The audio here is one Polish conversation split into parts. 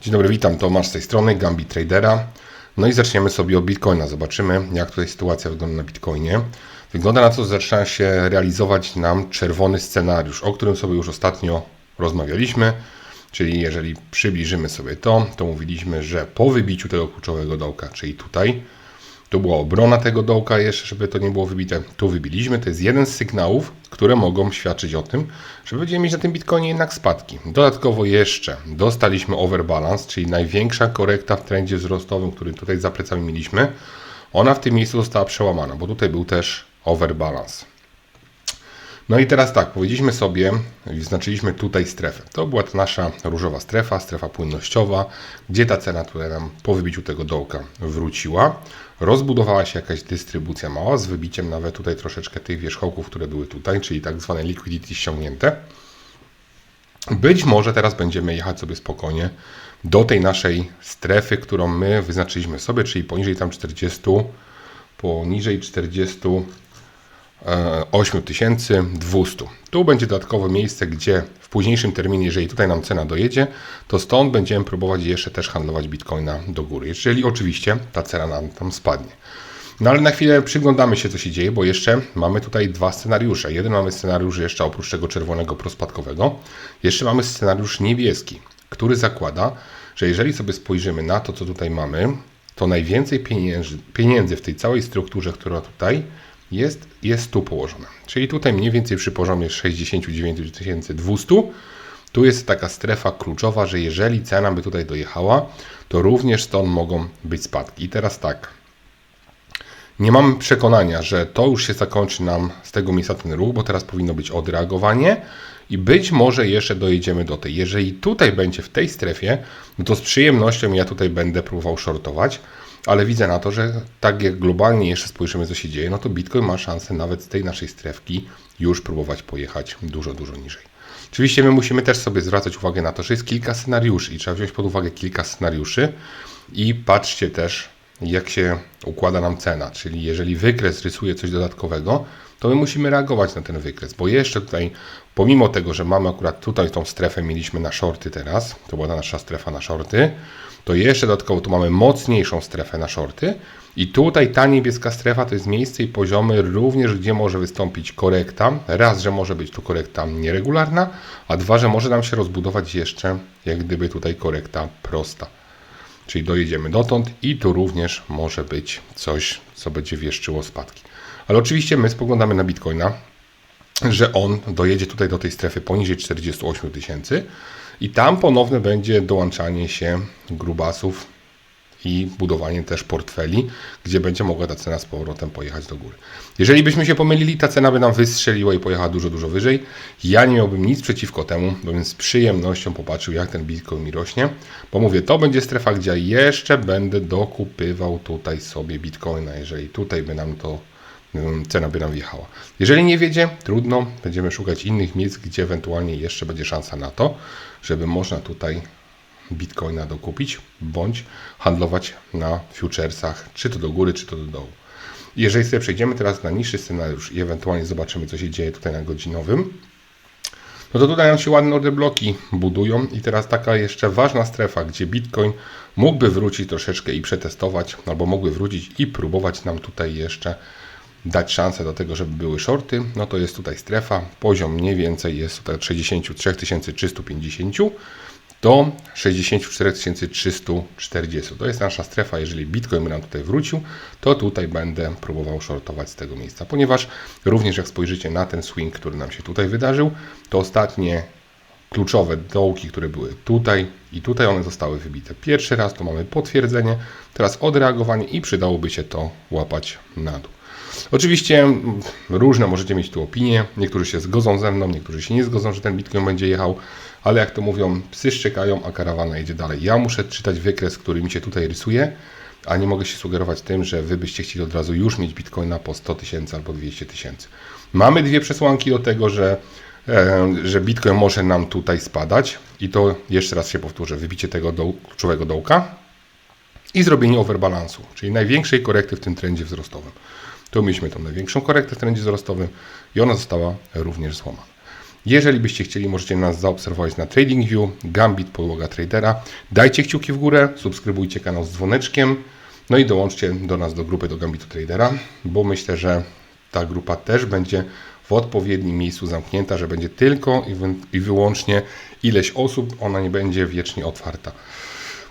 Dzień dobry, witam. Tomasz z tej strony, Gambit Tradera. No i zaczniemy sobie od Bitcoina. Zobaczymy, jak tutaj sytuacja wygląda na Bitcoinie. Wygląda na to, że zaczyna się realizować nam czerwony scenariusz, o którym sobie już ostatnio rozmawialiśmy. Czyli jeżeli przybliżymy sobie to, to mówiliśmy, że po wybiciu tego kluczowego dołka, czyli tutaj, tu była obrona tego dołka jeszcze, żeby to nie było wybite. Tu wybiliśmy. To jest jeden z sygnałów, które mogą świadczyć o tym, że będziemy mieć na tym Bitcoinie jednak spadki. Dodatkowo jeszcze dostaliśmy overbalance, czyli największa korekta w trendzie wzrostowym, który tutaj za plecami mieliśmy. Ona w tym miejscu została przełamana, bo tutaj był też overbalance. No i teraz tak, powiedzieliśmy sobie, wyznaczyliśmy tutaj strefę. To była ta nasza różowa strefa, strefa płynnościowa, gdzie ta cena, która nam po wybiciu tego dołka wróciła. Rozbudowała się jakaś dystrybucja mała z wybiciem nawet tutaj troszeczkę tych wierzchołków, które były tutaj, czyli tak zwane liquidity ściągnięte. Być może teraz będziemy jechać sobie spokojnie do tej naszej strefy, którą my wyznaczyliśmy sobie, czyli poniżej tam 40, poniżej 40 8200. Tu będzie dodatkowe miejsce, gdzie późniejszym terminie, jeżeli tutaj nam cena dojedzie, to stąd będziemy próbować jeszcze też handlować bitcoina do góry, jeżeli oczywiście ta cena nam tam spadnie. No ale na chwilę przyglądamy się, co się dzieje, bo jeszcze mamy tutaj dwa scenariusze. Jeden mamy scenariusz jeszcze oprócz tego czerwonego prospadkowego, jeszcze mamy scenariusz niebieski, który zakłada, że jeżeli sobie spojrzymy na to, co tutaj mamy, to najwięcej pieniędzy, pieniędzy w tej całej strukturze, która tutaj jest, jest tu położone. Czyli tutaj mniej więcej przy poziomie 69 200 tu jest taka strefa kluczowa, że jeżeli cena by tutaj dojechała, to również stąd mogą być spadki. I teraz tak. Nie mam przekonania, że to już się zakończy nam z tego miejsca ten ruch, bo teraz powinno być odreagowanie i być może jeszcze dojedziemy do tej. Jeżeli tutaj będzie w tej strefie, no to z przyjemnością ja tutaj będę próbował shortować ale widzę na to, że tak jak globalnie jeszcze spojrzymy, co się dzieje, no to Bitcoin ma szansę nawet z tej naszej strefki już próbować pojechać dużo, dużo niżej. Oczywiście my musimy też sobie zwracać uwagę na to, że jest kilka scenariuszy i trzeba wziąć pod uwagę kilka scenariuszy i patrzcie też, jak się układa nam cena, czyli jeżeli wykres rysuje coś dodatkowego, to my musimy reagować na ten wykres, bo jeszcze tutaj, pomimo tego, że mamy akurat tutaj tą strefę, mieliśmy na shorty teraz, to była nasza strefa na shorty, to jeszcze dodatkowo tu mamy mocniejszą strefę na shorty i tutaj ta niebieska strefa to jest miejsce i poziomy również, gdzie może wystąpić korekta. Raz, że może być tu korekta nieregularna, a dwa, że może nam się rozbudować jeszcze jak gdyby tutaj korekta prosta. Czyli dojedziemy dotąd i tu również może być coś, co będzie wieszczyło spadki. Ale oczywiście my spoglądamy na Bitcoina, że on dojedzie tutaj do tej strefy poniżej 48 tysięcy i tam ponowne będzie dołączanie się grubasów i budowanie też portfeli, gdzie będzie mogła ta cena z powrotem pojechać do góry. Jeżeli byśmy się pomylili, ta cena by nam wystrzeliła i pojechała dużo, dużo wyżej. Ja nie miałbym nic przeciwko temu, bym z przyjemnością popatrzył, jak ten Bitcoin mi rośnie, bo mówię, to będzie strefa, gdzie jeszcze będę dokupywał tutaj sobie Bitcoina, jeżeli tutaj by nam to cena by nam wjechała. Jeżeli nie wiedzie, trudno, będziemy szukać innych miejsc, gdzie ewentualnie jeszcze będzie szansa na to, żeby można tutaj bitcoina dokupić, bądź handlować na futuresach, czy to do góry, czy to do dołu. Jeżeli sobie przejdziemy teraz na niższy scenariusz i ewentualnie zobaczymy, co się dzieje tutaj na godzinowym, no to tutaj nam się ładne order bloki budują i teraz taka jeszcze ważna strefa, gdzie Bitcoin mógłby wrócić troszeczkę i przetestować, albo mógłby wrócić i próbować nam tutaj jeszcze dać szansę do tego, żeby były shorty, no to jest tutaj strefa. Poziom mniej więcej jest tutaj od 63 350 do 64 340. To jest nasza strefa. Jeżeli Bitcoin nam tutaj wrócił, to tutaj będę próbował shortować z tego miejsca, ponieważ również jak spojrzycie na ten swing, który nam się tutaj wydarzył, to ostatnie kluczowe dołki, które były tutaj i tutaj one zostały wybite. Pierwszy raz to mamy potwierdzenie, teraz odreagowanie i przydałoby się to łapać na dół. Oczywiście różne możecie mieć tu opinie. Niektórzy się zgodzą ze mną, niektórzy się nie zgodzą, że ten Bitcoin będzie jechał, ale jak to mówią, psy szczekają, a karawana jedzie dalej. Ja muszę czytać wykres, który mi się tutaj rysuje, a nie mogę się sugerować tym, że wy byście chcieli od razu już mieć Bitcoina po 100 tysięcy albo 200 tysięcy. Mamy dwie przesłanki do tego, że e, że Bitcoin może nam tutaj spadać i to jeszcze raz się powtórzę, wybicie tego doł, kluczowego dołka i zrobienie overbalansu, czyli największej korekty w tym trendzie wzrostowym. Tu mieliśmy tą największą korektę w trendzie wzrostowym i ona została również złamana. Jeżeli byście chcieli, możecie nas zaobserwować na TradingView, Gambit, podłoga tradera. Dajcie kciuki w górę, subskrybujcie kanał z dzwoneczkiem, no i dołączcie do nas do grupy do Gambitu Tradera, bo myślę, że ta grupa też będzie w odpowiednim miejscu zamknięta, że będzie tylko i, wy, i wyłącznie ileś osób, ona nie będzie wiecznie otwarta.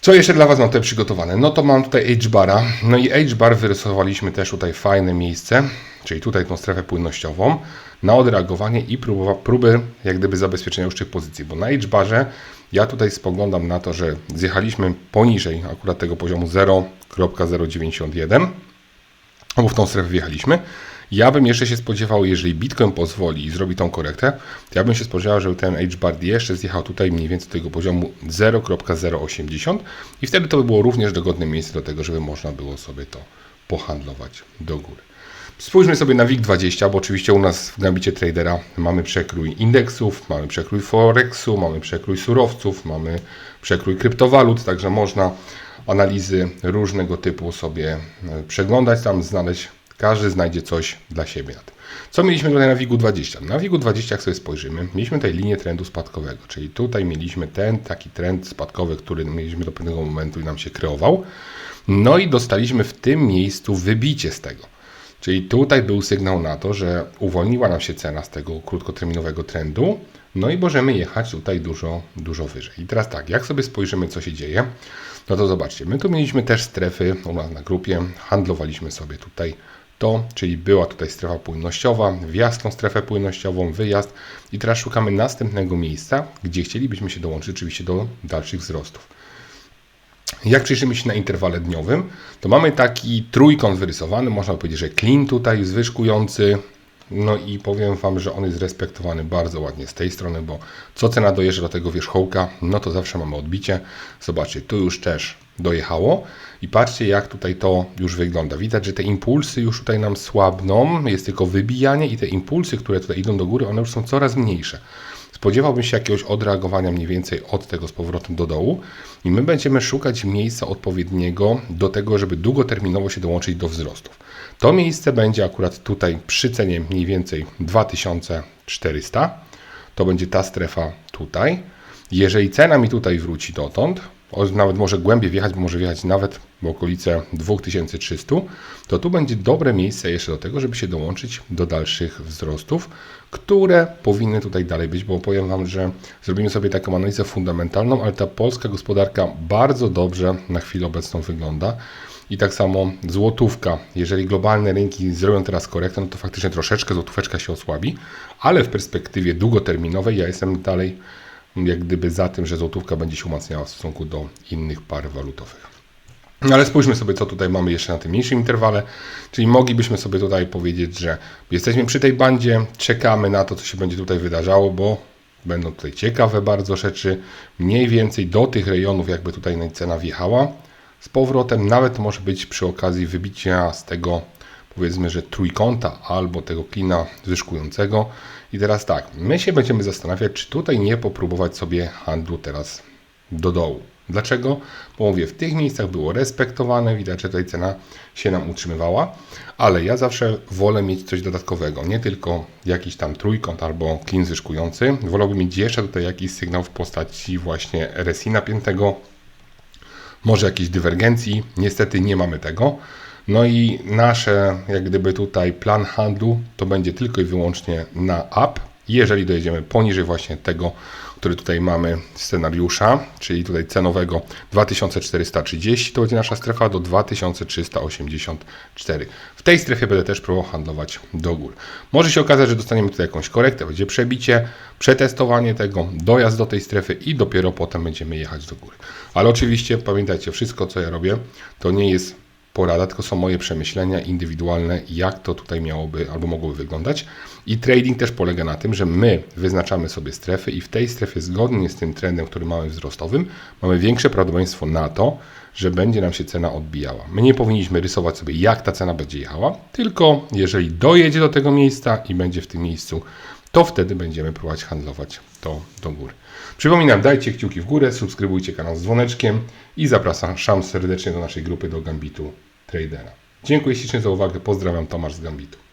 Co jeszcze dla Was mam tutaj przygotowane? No to mam tutaj H-bara. No i H-bar wyrysowaliśmy też tutaj fajne miejsce, czyli tutaj tą strefę płynnościową na odreagowanie i próbowa, próby jak gdyby zabezpieczenia już tych pozycji, bo na H-barze ja tutaj spoglądam na to, że zjechaliśmy poniżej akurat tego poziomu 0.091, bo w tą strefę wjechaliśmy. Ja bym jeszcze się spodziewał, jeżeli Bitcoin pozwoli i zrobi tą korektę, to ja bym się spodziewał, że ten H-bar jeszcze zjechał tutaj mniej więcej do tego poziomu 0.080 i wtedy to by było również dogodne miejsce do tego, żeby można było sobie to pohandlować do góry. Spójrzmy sobie na WIG20, bo oczywiście u nas w Gambicie Tradera mamy przekrój indeksów, mamy przekrój Forexu, mamy przekrój surowców, mamy przekrój kryptowalut, także można analizy różnego typu sobie e, przeglądać, tam znaleźć, każdy znajdzie coś dla siebie na tym. Co mieliśmy tutaj na WIG-20? Na WIG-20, jak sobie spojrzymy, mieliśmy tutaj linię trendu spadkowego, czyli tutaj mieliśmy ten taki trend spadkowy, który mieliśmy do pewnego momentu i nam się kreował. No i dostaliśmy w tym miejscu wybicie z tego. Czyli tutaj był sygnał na to, że uwolniła nam się cena z tego krótkoterminowego trendu, no i możemy jechać tutaj dużo, dużo wyżej. I teraz tak, jak sobie spojrzymy, co się dzieje, no to zobaczcie, my tu mieliśmy też strefy u nas na grupie, handlowaliśmy sobie tutaj to, czyli była tutaj strefa płynnościowa, wjazd tą strefę płynnościową, wyjazd i teraz szukamy następnego miejsca, gdzie chcielibyśmy się dołączyć oczywiście do dalszych wzrostów. Jak przyjrzymy się na interwale dniowym, to mamy taki trójkąt wyrysowany, można powiedzieć, że clean tutaj zwyżkujący, no i powiem Wam, że on jest respektowany bardzo ładnie z tej strony, bo co cena dojeżdża do tego wierzchołka, no to zawsze mamy odbicie. Zobaczcie, tu już też dojechało i patrzcie jak tutaj to już wygląda. Widać, że te impulsy już tutaj nam słabną, jest tylko wybijanie i te impulsy, które tutaj idą do góry, one już są coraz mniejsze. Spodziewałbym się jakiegoś odreagowania mniej więcej od tego z powrotem do dołu i my będziemy szukać miejsca odpowiedniego do tego, żeby długoterminowo się dołączyć do wzrostów. To miejsce będzie akurat tutaj przy cenie mniej więcej 2400. To będzie ta strefa tutaj. Jeżeli cena mi tutaj wróci dotąd, nawet może głębiej wjechać, bo może wjechać nawet w okolice 2300, to tu będzie dobre miejsce jeszcze do tego, żeby się dołączyć do dalszych wzrostów, które powinny tutaj dalej być, bo powiem Wam, że zrobimy sobie taką analizę fundamentalną, ale ta polska gospodarka bardzo dobrze na chwilę obecną wygląda. I tak samo złotówka. Jeżeli globalne rynki zrobią teraz korektę, no to faktycznie troszeczkę złotóweczka się osłabi, ale w perspektywie długoterminowej ja jestem dalej jak gdyby za tym, że złotówka będzie się umacniała w stosunku do innych par walutowych. No ale spójrzmy sobie, co tutaj mamy jeszcze na tym mniejszym interwale. Czyli moglibyśmy sobie tutaj powiedzieć, że jesteśmy przy tej bandzie, czekamy na to, co się będzie tutaj wydarzało, bo będą tutaj ciekawe bardzo rzeczy. Mniej więcej do tych rejonów, jakby tutaj cena wjechała z powrotem. Nawet może być przy okazji wybicia z tego, powiedzmy, że trójkąta albo tego klina zyskującego. I teraz tak, my się będziemy zastanawiać, czy tutaj nie popróbować sobie handlu teraz do dołu. Dlaczego? Bo mówię, w tych miejscach było respektowane, widać, że tutaj cena się nam utrzymywała, ale ja zawsze wolę mieć coś dodatkowego, nie tylko jakiś tam trójkąt albo klin zyskujący. Wolałbym mieć jeszcze tutaj jakiś sygnał w postaci właśnie RSI napiętego, może jakiejś dywergencji. Niestety nie mamy tego. No i nasze, jak gdyby tutaj plan handlu to będzie tylko i wyłącznie na up, jeżeli dojedziemy poniżej właśnie tego, który tutaj mamy scenariusza, czyli tutaj cenowego 2430, to będzie nasza strefa do 2384. W tej strefie będę też próbował handlować do góry. Może się okazać, że dostaniemy tutaj jakąś korektę, będzie przebicie, przetestowanie tego, dojazd do tej strefy i dopiero potem będziemy jechać do góry. Ale oczywiście pamiętajcie, wszystko co ja robię, to nie jest porada, tylko są moje przemyślenia indywidualne, jak to tutaj miałoby albo mogłoby wyglądać. I trading też polega na tym, że my wyznaczamy sobie strefy i w tej strefie zgodnie z tym trendem, który mamy wzrostowym, mamy większe prawdopodobieństwo na to, że będzie nam się cena odbijała. My nie powinniśmy rysować sobie, jak ta cena będzie jechała, tylko jeżeli dojedzie do tego miejsca i będzie w tym miejscu, to wtedy będziemy próbować handlować to do góry. Przypominam, dajcie kciuki w górę, subskrybujcie kanał z dzwoneczkiem i zapraszam serdecznie do naszej grupy do Gambitu Tradera. Dziękuję ślicznie za uwagę, pozdrawiam Tomasz z Gambitu.